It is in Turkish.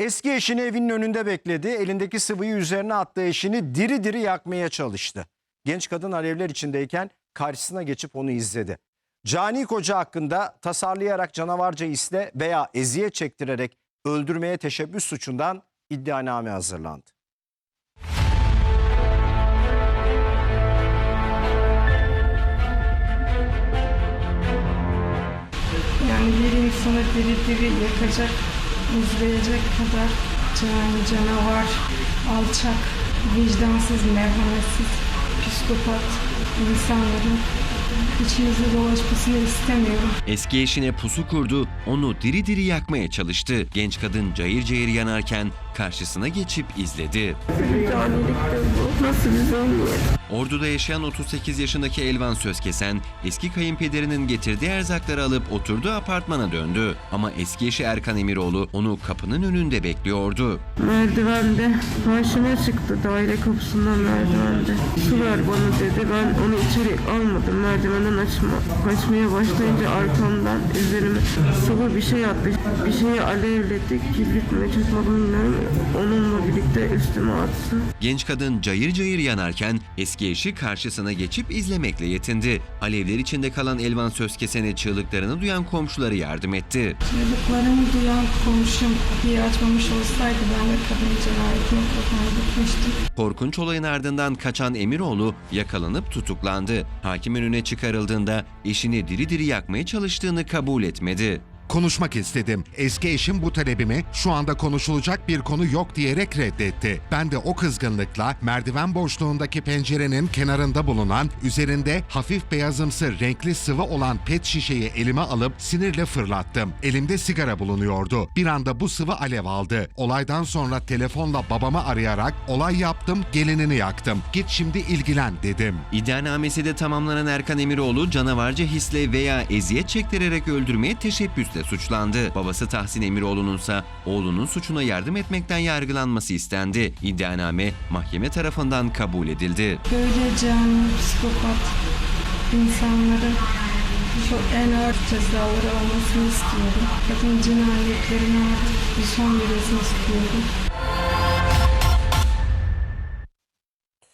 Eski eşini evinin önünde bekledi. Elindeki sıvıyı üzerine attığı eşini diri diri yakmaya çalıştı. Genç kadın alevler içindeyken karşısına geçip onu izledi. Cani koca hakkında tasarlayarak canavarca isle veya eziyet çektirerek öldürmeye teşebbüs suçundan iddianame hazırlandı. Yani bir insanı diri diri yakacak, izleyecek kadar cani, canavar, alçak, vicdansız, merhametsiz, psikopat insanların içimizde dolaşmasını istemiyorum. Eski eşine pusu kurdu, onu diri diri yakmaya çalıştı. Genç kadın cayır cayır yanarken karşısına geçip izledi. Nasıl? Ordu'da yaşayan 38 yaşındaki Elvan Sözkesen, eski kayınpederinin getirdiği erzakları alıp oturduğu apartmana döndü. Ama eski eşi Erkan Emiroğlu onu kapının önünde bekliyordu. Merdivende karşıma çıktı daire kapısından merdivende. Su ver bana dedi. Ben onu içeri almadım. Merdivenden açma. Kaçmaya başlayınca arkamdan üzerime sıvı bir şey attı. Bir şeyi alevledi. Kibrit mi çakmak mı bilmiyorum. Onunla birlikte üstüme attı. Genç kadın cayır cayır yanarken eski eşi karşısına geçip izlemekle yetindi. Alevler içinde kalan Elvan Sözkesen'e çığlıklarını duyan komşuları yardım etti. Çocuklarımı duyan komşum kapıyı açmamış olsaydı ben de kadın cinayetine kafamı gitmiştim. Korkunç olayın ardından kaçan Emiroğlu yakalanıp tutuklandı. Hakim önüne çıkarıldığında eşini diri diri yakmaya çalıştığını kabul etmedi. Konuşmak istedim. Eski eşim bu talebimi şu anda konuşulacak bir konu yok diyerek reddetti. Ben de o kızgınlıkla merdiven boşluğundaki pencerenin kenarında bulunan üzerinde hafif beyazımsı renkli sıvı olan pet şişeyi elime alıp sinirle fırlattım. Elimde sigara bulunuyordu. Bir anda bu sıvı alev aldı. Olaydan sonra telefonla babamı arayarak olay yaptım gelinini yaktım. Git şimdi ilgilen dedim. İddianamesi de tamamlanan Erkan Emiroğlu canavarca hisle veya eziyet çektirerek öldürmeye teşebbüsle suçlandı. Babası Tahsin Emiroğlu'nun ise oğlunun suçuna yardım etmekten yargılanması istendi. İddianame mahkeme tarafından kabul edildi. Böyle cani, psikopat insanların çok en ağır cezaları almasını istiyorum. Kadın cinayetlerine artık bir son verilsin istiyorum.